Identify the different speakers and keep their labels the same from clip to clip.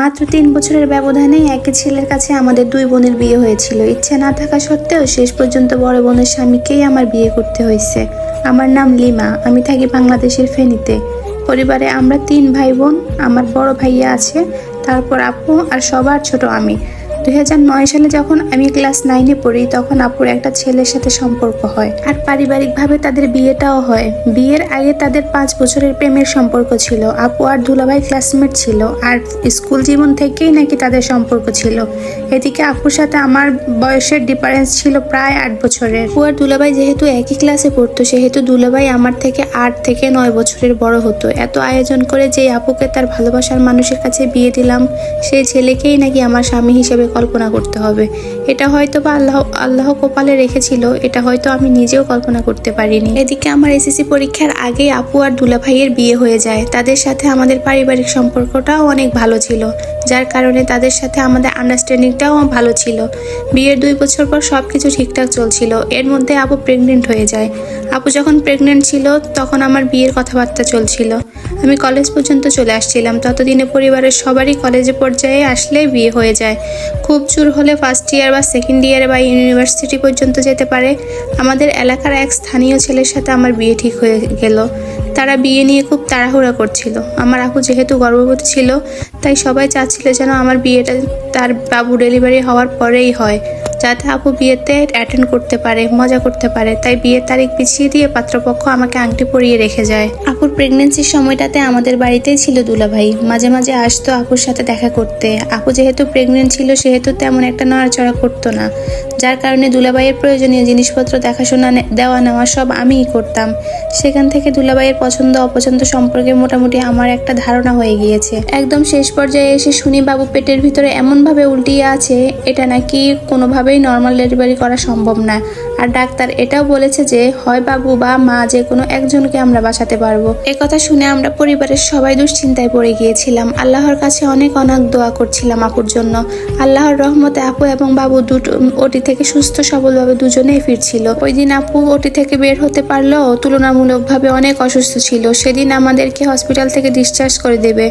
Speaker 1: মাত্র তিন বছরের ব্যবধানে একই ছেলের কাছে আমাদের দুই বোনের বিয়ে হয়েছিল। ইচ্ছে না থাকা সত্ত্বেও শেষ পর্যন্ত বড় বোনের স্বামীকেই আমার বিয়ে করতে হয়েছে। আমার নাম লিমা, আমি থাকি বাংলাদেশের ফেনীতে। পরিবারে আমরা তিন ভাই বোন, আমার বড় ভাইয়া আছে, তারপর আপু আর সবার ছোট আমি। দুই হাজার নয় সালে যখন আমি ক্লাস নাইনে পড়ি, তখন আপুর একটা ছেলের সাথে সম্পর্ক হয়। আর পারিবারিকভাবে তাদের বিয়েটাও হয়। বিয়ের আগে তাদের পাঁচ বছরের প্রেমের সম্পর্ক ছিল। আপু আর দুলাভাই ক্লাসমেট ছিল। আর স্কুল জীবন থেকেই নাকি তাদের সম্পর্ক ছিল। এদিকে আপুর সাথে আমার বয়সের ডিফারেন্স ছিল প্রায় আট বছরের। আপু আর দুলাভাই যেহেতু একই ক্লাসে পড়তো, সেহেতু দুলাভাই আমার থেকে আট থেকে নয় বছরের বড় হতো। এত আয়োজন করে যে আপুকে তার ভালোবাসার মানুষের কাছে বিয়ে দিলাম, সেই ছেলেকেই নাকি আমার স্বামী হিসেবে কল্পনা করতে হবে। এটা হয়তো বা আল্লাহ আল্লাহ কপালে রেখেছিল, এটা হয়তো আমি নিজেও কল্পনা করতে পারিনি। এদিকে আমার এসএসসি পরীক্ষার আগে আপু আর দুলাভাইয়ের বিয়ে হয়ে যায়। তাদের সাথে আমাদের পারিবারিক সম্পর্কটাও অনেক ভালো ছিল। যার কারণে তাদের সাথে আমাদের আন্ডারস্ট্যান্ডিংটাও ভালো ছিল। বিয়ের দুই বছর পর সব কিছু ঠিকঠাক চলছিল। এর মধ্যে আপু প্রেগনেন্ট হয়ে যায়। আপু যখন প্রেগনেন্ট ছিল, তখন আমার বিয়ের কথাবার্তা চলছিল। আমি কলেজ পর্যন্ত চলে আসছিলাম। ততদিনে পরিবারের সবারই কলেজে পর্যায়ে আসলেই বিয়ে হয়ে যায়। খুব জোর হলে ফার্স্ট ইয়ার বা সেকেন্ড ইয়ার বা ইউনিভার্সিটি পর্যন্ত যেতে পারে। আমাদের এলাকার এক স্থানীয় ছেলের সাথে আমার বিয়ে ঠিক হয়ে গেল। তারা বিয়ে নিয়ে খুব তাড়াহুড়া করছিল। আমার আপু যেহেতু গর্ভবতী ছিল তাই সবাই চাচ্ছিল যেন আমার বিয়েটা তার বাবু ডেলিভারি হওয়ার পরেই হয়, যাতে আপু বিয়েতে অ্যাটেন্ড করতে পারে, মজা করতে পারে। তাই বিয়ের তারিখ পিছিয়ে দিয়ে পাত্রপক্ষ আমাকে আংটি পরিয়ে রেখে যায়। আপুর প্রেগনেন্সির সময়টাতে আমাদের বাড়িতেই ছিল দুলাভাই। মাঝে মাঝে আসতো আপুর সাথে দেখা করতে। আপু যেহেতু প্রেগনেন্ট ছিল, সেহেতু তেমন একটা নড়াচড়া করতো না। যার কারণে দুলাভাইয়ের প্রয়োজনীয় জিনিসপত্র দেখাশোনা দেওয়া নেওয়া সব আমিই করতাম। সেখান থেকে দুলাভাইয়ের পছন্দ অপছন্দ সম্পর্কে মোটামুটি আমার একটা ধারণা হয়ে গিয়েছে। একদম শেষ পর্যায়ে এসে শুনি বাবু পেটের ভিতরে এমনভাবে উল্টিয়ে আছে, এটা নাকি কোনোভাবেই নর্মাল ডেলিভারি করা সম্ভব না। আর ডাক্তার এটাও বলেছে যে, হয় বাবু বা মা, যে কোনো একজনকে আমরা বাঁচাতে পারব। কথা শুনে আমরা পরিবারের সবাই দুশ্চিন্তায় পড়ে গিয়েছিলাম। আল্লাহর কাছে অনেক অনাক দোয়া করছিলাম আপুর জন্য। আল্লাহর রহমতে আপু এবং বাবু দুটো ওটি থেকে সুস্থ, সবলভাবে দুজনেই ফিরছিল। ওই দিন আপু ওটি থেকে বের হতে পারলেও তুলনামূলকভাবে অনেক অসুস্থ ছিল। সেদিন আমাদেরকে হসপিটাল থেকে ডিসচার্জ করে দেবে।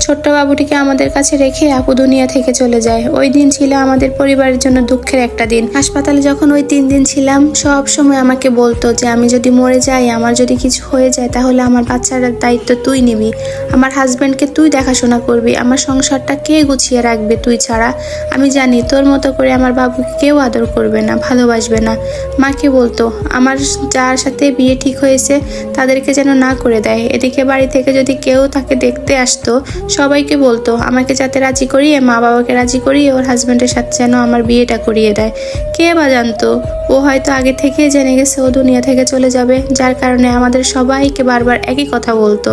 Speaker 1: ছোট্ট বাবুটিকে আমাদের কাছে রেখে আপু দুনিয়া থেকে চলে যায়। ওই দিন ছিল আমাদের পরিবারের জন্য দুঃখের একটা দিন। হাসপাতালে যখন ওই তিন দিন ছিলাম, সব সময় আমাকে বলতো যে, আমি যদি মরে যাই, আমার যদি কিছু হয়ে যায়, তাহলে আমার বাচ্চার দায়িত্ব তুই নিবি। আমার হাজব্যান্ডকে তুই দেখাশোনা করবি। আমার সংসারটা কে গুছিয়ে রাখবে তুই ছাড়া? আমি জানি তোর মতো করে আমার বাবুকে কেউ আদর করবে না, ভালোবাসবে না। মাকে বলতো, আমার যার সাথে বিয়ে ঠিক হয়েছে তাদেরকে যেন না করে দেয়। এদিকে বাড়ি থেকে যদি কেউ তাকে দেখতে আসতো, সবাইকে বলতো, আমাকে যাতে রাজি করিয়ে মা বাবাকে রাজি করিয়ে ওর হাজব্যান্ডের সাথে যেন আমার বিয়েটা করিয়ে দেয়। কে বা জানতো, ও হয়তো আগে থেকেই জেনে গেছে ও দুনিয়া থেকে চলে যাবে, যার কারণে আমাদের সবাইকে বারবার একই কথা বলতো।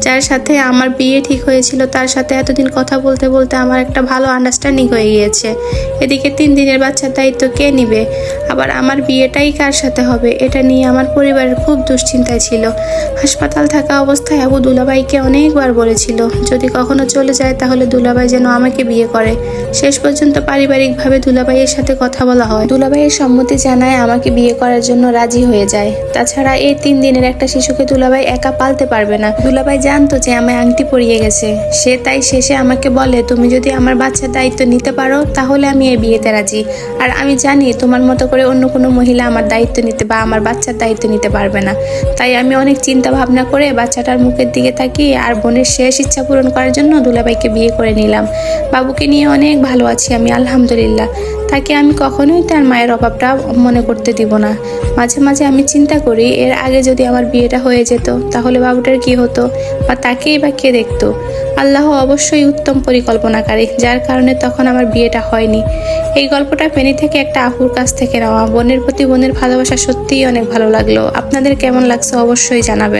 Speaker 1: যার সাথে আমার বিয়ে ঠিক হয়েছিল, তার সাথে এতদিন কথা বলতে বলতে আমার একটা ভালো আন্ডারস্ট্যান্ডিং হয়ে গিয়েছে। এদিকে তিন দিনের বাচ্চার দায়িত্ব কে নিবে? আবার আমার বিয়েটাই কার সাথে হবে? এটা নিয়ে আমার পরিবারের খুব দুশ্চিন্তায় ছিল। হাসপাতাল থাকা অবস্থায় আবু দুলাভাইকে অনেকবার বলেছিল, যদি কখনো চলে যায় তাহলে দুলাভাই যেন আমাকে বিয়ে করে। শেষ পর্যন্ত পারিবারিকভাবে দুলাভাইয়ের সাথে কথা বলা হয়। দুলাভাইয়ের সম্মতি জানায় আমাকে বিয়ে করার জন্য রাজি হয়ে যায়। তাছাড়া এই তিন দিনের একটা শিশুকে দুলাভাই একা পালতে পারবে না। দুলাভাই জানতো যে আমায় আংটি পরিয়ে গেছে। সে তাই শেষে আমাকে বলে, তুমি যদি আমার বাচ্চার দায়িত্ব নিতে পারো তাহলে আমি এই বিয়েতে রাজি। আর আমি জানি তোমার মতো করে অন্য কোনো মহিলা আমার দায়িত্ব নিতে বা আমার বাচ্চার দায়িত্ব নিতে পারবে না। তাই আমি অনেক চিন্তা ভাবনা করে বাচ্চাটার মুখের দিকে থাকি আর বোনের শেষ ইচ্ছা পূরণ করার জন্য দুলাভাইকে বিয়ে করে নিলাম। বাবুকে নিয়ে অনেক ভালো আছি আমি, আলহামদুলিল্লাহ। তাকে আমি কখনোই তার মায়ের অভাবটা মনে করতে দিব না। মাঝে মাঝে আমি চিন্তা করি, এর আগে যদি আমার বিয়েটা হয়ে যেত, তাহলে বাবুটার কি হতো বা তাকেই বা কে দেখতো? আল্লাহ অবশ্যই উত্তম পরিকল্পনাকারী, যার কারণে তখন আমার বিয়েটা হয়নি। এই গল্পটা ফেনী থেকে একটা আপুর কাছ থেকে নেওয়া। বোনের প্রতি বোনের ভালোবাসা সত্যিই অনেক ভালো লাগল। আপনাদের কেমন লাগছে অবশ্যই জানাবেন।